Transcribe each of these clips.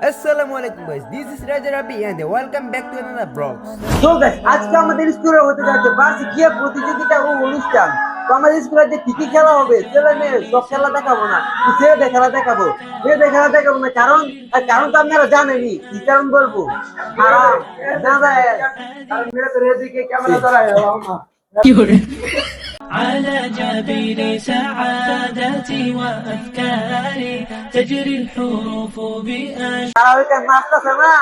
This is Raja Rabi and welcome back to another vlog. তো guys, আজকে আমাদের স্কুলে হতে যাচ্ছে বার্ষিকীয় প্রতিযোগিতা ও অনুষ্ঠান। তো আমাদের স্কুলে যে কি কি খেলা হবে? ছেলে মেয়ে সব খেলা দেখাবো না। ছেলে খেলা দেখাবো। ছেলে খেলা দেখাবো না। কারণ কারণ তো আপনারা জানেনই। কি কারণ বলব? আরাম না যায় কারণ মেয়ে তো এদিকে ক্যামেরা ধরায় على جبين سعادتي وأفكاري تجري الحروف بأشواق তারা ওইখানে নাচতেছে না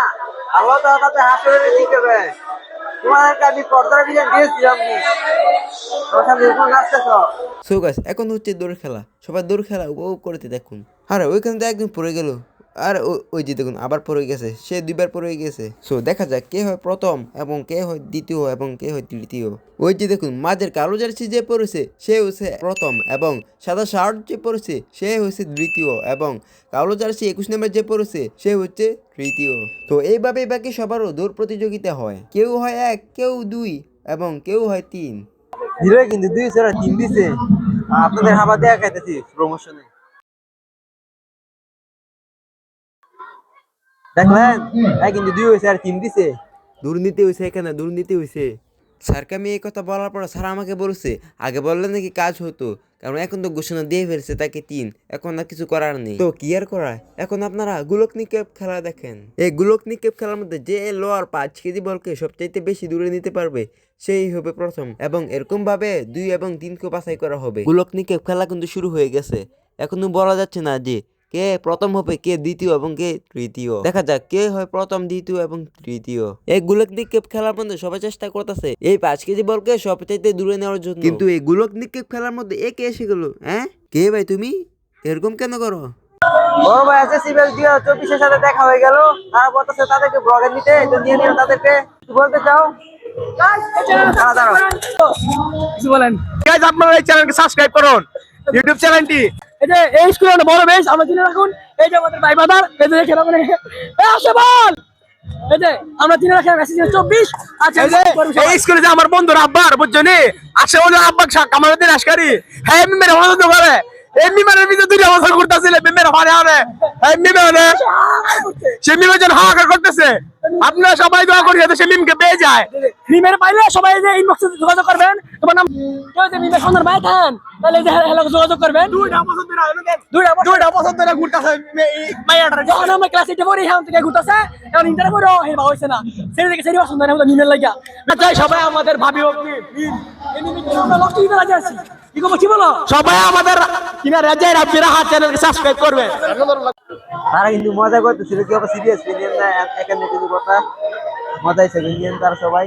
আল্লাহ তাআলা তাতে হাসরে দিকে দেয় তোমাদেরকে আমি পর্দার বিধান দিয়েছিলাম নি ওখানে এরকম নাচতেছ সো গাইস এখন হচ্ছে দৌড় খেলা সবাই দৌড় খেলা উপভোগ করতে দেখুন আরে ওইখানে তো একদম পড়ে গেল আর ওই যে দেখুন, আবার পড়ে গেছে, সে দুইবার পড়ে গেছে। সো দেখা যাক কে হয় প্রথম এবং কে হয় দ্বিতীয় এবং কে হয় তৃতীয়। ওই যে দেখুন, মাঝের কালো জার্সি যে পড়েছে সে হচ্ছে প্রথম এবং সাদা শার্ট যে পড়েছে সে হচ্ছে দ্বিতীয় এবং কালো জার্সি একুশ নম্বর যে পড়েছে সে হচ্ছে তৃতীয়। তো এইভাবে বাকি সবারও দৌড় প্রতিযোগিতা হয়। কেউ হয় এক, কেউ দুই এবং কেউ হয় তিন। কিন্তু দুই সেরা তিন দিছে। আপনাদের হাবা দেয়া খাইতেছি প্রমোশনে দেখলেন এই কিন্তু দুই হয়েছে আর তিন দিছে। দুর্নীতি হয়েছে এখানে দুর্নীতি হয়েছে। স্যারকে আমি এই কথা বলার পর স্যার আমাকে বলেছে আগে বললে নাকি কাজ হতো কারণ এখন তো ঘোষণা দিয়ে ফেলছে তাকে তিন এখন আর কিছু করার নেই। তো কি আর করার এখন আপনারা গুলক নিকেপ খেলা দেখেন। এই গুলক নিকেপ খেলার মধ্যে যে লোয়ার পাঁচ কেজি বলকে সবচাইতে বেশি দূরে নিতে পারবে সেই হবে প্রথম। এবং এরকম ভাবে দুই এবং তিনকে বাছাই করা হবে। গুলক নিকেপ খেলা কিন্তু শুরু হয়ে গেছে। এখনও বলা যাচ্ছে না যে কে প্রথম হবে কে দ্বিতীয় এবং কে তৃতীয়? দেখা যাক কে হয় প্রথম দ্বিতীয় এবং তৃতীয়? এই গুলক নিক্ষেপ খেলার মধ্যে সবাই চেষ্টা করতেছে। এই পাঁচ কেজি বলকে সবচাইতে দূরে নেওয়ার জন্য? কিন্তু এই গুলক নিক্ষেপ খেলার মধ্যে এ কে এসে গেল হ্যাঁ? কে ভাই তুমি? এরকম কেন করো? বড় ভাই আছে সিভিল দুই হাজার চব্বিশের সাথে দেখা হয়ে গেল। তারা বলতেছে তাদেরকে ব্লগে নিতে তো নিয়ে নিল তাদেরকে। বলতে চাও। গাইজ আপনারা এই চ্যানেলকে সাবস্ক্রাইব করুন। ইউটিউব চ্যানেলটি এই যে এই স্কুলে একটা বড় বেশ আমরা চিনে রাখুন। এই যে আমাদের ভাই বাদার এই যে খেলা মানে আসে বল! এই যে আমরা চিনে রাখি মেসেজ চব্বিশ। আচ্ছা এই যে স্কুলে যে আমার বন্ধুর আব্বার বুঝছ নি? আসে ওদের আব্বা কামাল দিন আসকারি হ্যাঁ মেরে করে। এই মিমের ভিতরে বছর মিমের এই মিমে হলে সে মিমের জন্য হাহাকার করতেছে। আপনারা সবাই দোয়া করি যাতে সে মিমকে পেয়ে যায়। মিমের পাইলে সবাই যে ইনবক্সে যোগাযোগ করবেন। তোমার নাম? কেউ যে মিমের সন্ধান পাই থাকেন। তাহলে যে হেলা যোগাযোগ করবেন। দুইটা না দুইটা বছর দুইটা পছন্দ না ঘুরতেছে মাইয়াটার যখন আমরা ক্লাস এইটে পড়ি হ্যাঁ থেকে ঘুরতেছে। এখন ইন্টার পড়ো হেবা হয়েছে না। থেকে না মিমের লাগিয়া চাই সবাই আমাদের ভাবি হোক মিম। এই মিমিকে আমরা লক্ষ্য দিতে আছি কি বলো? সবাই আমাদের কিনা রাজ্যের রাব্বিরা হাত চ্যানেলকে সাবস্ক্রাইব করবে। তারা কিন্তু মজা করতেছিল কি সিরিয়াস না? এখানে কিছু কথা। মজা হিসেবে নিয়েন তারা সবাই।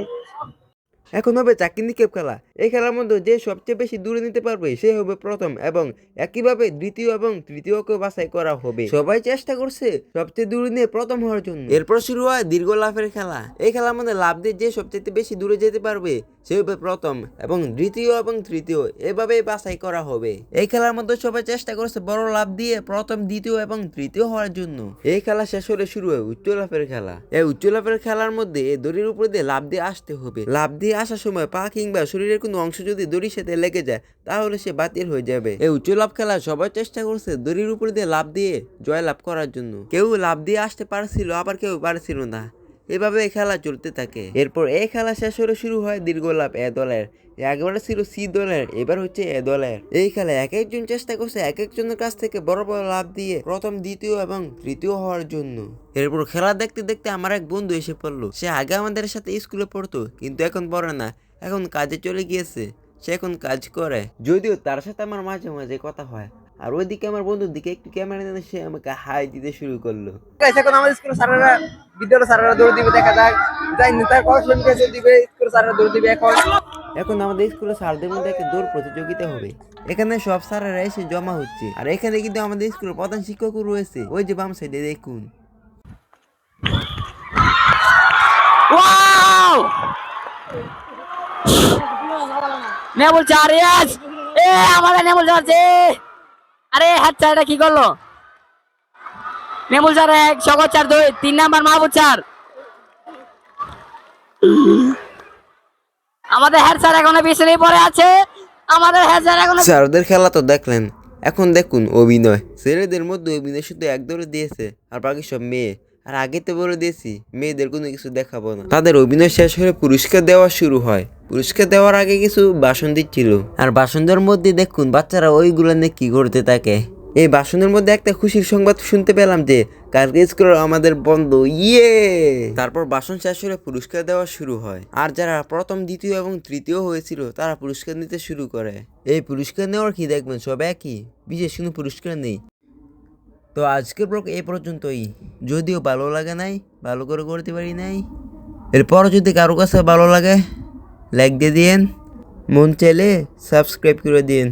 এখন হবে চাকরি নিক্ষেপ খেলা। এই খেলার মধ্যে যে সবচেয়ে বেশি দূরে নিতে পারবে, সে হবে প্রথম এবং একইভাবে দ্বিতীয় এবং তৃতীয়কে বাছাই করা হবে। সবাই চেষ্টা করছে সবচেয়ে দূরে নিয়ে প্রথম হওয়ার জন্য। এরপর শুরু হয় দীর্ঘ লাভের খেলা। এই খেলার মধ্যে লাভ দিয়ে যে সবচেয়ে বেশি দূরে যেতে পারবে, সে হবে প্রথম এবং দ্বিতীয় এবং তৃতীয়। এভাবে বাছাই করা হবে। এই খেলার মধ্যে সবাই চেষ্টা করছে বড় লাভ দিয়ে প্রথম, দ্বিতীয় এবং তৃতীয় হওয়ার জন্য। এই খেলা শেষ হলে শুরু হয় উচ্চ লাভের খেলা। এই উচ্চ লাভের খেলার মধ্যে দড়ির উপর দিয়ে লাভ দিয়ে আসতে হবে। লাভ দিয়ে আসার সময় পা কিংবা শরীরের অংশ যদি দড়ির সাথে লেগে যায়, তাহলে সে বাতিল হয়ে যাবে। এই উচ্চ লাভ খেলা সবাই চেষ্টা করছে দড়ির উপর দিয়ে লাভ দিয়ে জয় লাভ করার জন্য। কেউ লাভ দিয়ে আসতে পারছিল, আবার কেউ পারছিল না। এভাবে খেলা চলতে থাকে। এরপর এই খেলা শেষ হলে শুরু হয় দীর্ঘ লাভ এ দলের। একবার ছিল সি দলের, এবার হচ্ছে এ দলের। এই খেলা এক একজন চেষ্টা করছে এক একজনের কাছ থেকে বড় বড় লাভ দিয়ে প্রথম, দ্বিতীয় এবং তৃতীয় হওয়ার জন্য। এরপর খেলা দেখতে দেখতে আমার এক বন্ধু এসে পড়ল। সে আগে আমাদের সাথে স্কুলে পড়তো, কিন্তু এখন পড়ে না। এখন কাজে চলে গিয়েছে সে এখন কাজ করে। যদিও তার সাথে আমার মাঝে মাঝে কথা হয় আর ওইদিকে আমার বন্ধুর দিকে একটু ক্যামেরা নিয়ে সে আমাকে হাই দিতে শুরু করল। এখন আমাদের স্কুলের স্যারেরা বিদ্যালয় স্যারেরা দৌড় দিবে দেখা যাক। যাই নেতা কখন কেসে দিবে? স্কুলের স্যারেরা দৌড় দিবে এখন। এখন আমাদের স্কুলে স্যারদের মধ্যে একটা দৌড় প্রতিযোগিতা হবে। এখানে সব স্যারেরা এসে জমা হচ্ছে আর এখানে কিন্তু আমাদের স্কুলের প্রধান শিক্ষকও রয়েছে। ওই যে বাম সাইডে দেখুন। নেবুল চার এ আমাদের নেবুল চার যে। আরে, হাত চারটা কি করল? নেবুল চার এক সকর চার, দুই, তিন নাম্বার চার আমাদের স্যার এখনও পিছনে পড়ে আছে। আমাদের স্যার এখনও খেলা তো দেখলেন। এখন দেখুন, অভিনয়। ছেলেদের মধ্যে অভিনয় শুধু এক দৌড়ে দিয়েছে, আর বাকি সব মেয়ে। আর আগে তো বলে দিয়েছি, মেয়েদের কোনো কিছু দেখাবো না। তাদের অভিনয় শেষ হলে পুরস্কার দেওয়া শুরু হয়। পুরস্কার দেওয়ার আগে কিছু ভাষণ দিচ্ছিল আর দেওয়ার মধ্যে দেখুন, বাচ্চারা ওইগুলো নিয়ে কি করতে থাকে। এই ভাষণের মধ্যে একটা খুশির সংবাদ শুনতে পেলাম যে, কালকে স্কুল আমাদের বন্ধ ইয়ে! তারপর বাসন শেষ হলে পুরস্কার দেওয়া শুরু হয়। আর যারা প্রথম, দ্বিতীয় এবং তৃতীয় হয়েছিল, তারা পুরস্কার নিতে শুরু করে। এই পুরস্কার নেওয়ার কি দেখবেন সব একই? বিশেষ কোনো পুরস্কার নেই। তো আজকের ব্লগ এই পর্যন্তই। যদিও ভালো লাগে নাই, ভালো করে করতে পারি নাই। এরপর যদি কারও কাছে ভালো লাগে লাইক দিয়ে দিয়েন। মন চাইলে সাবস্ক্রাইব করে দিন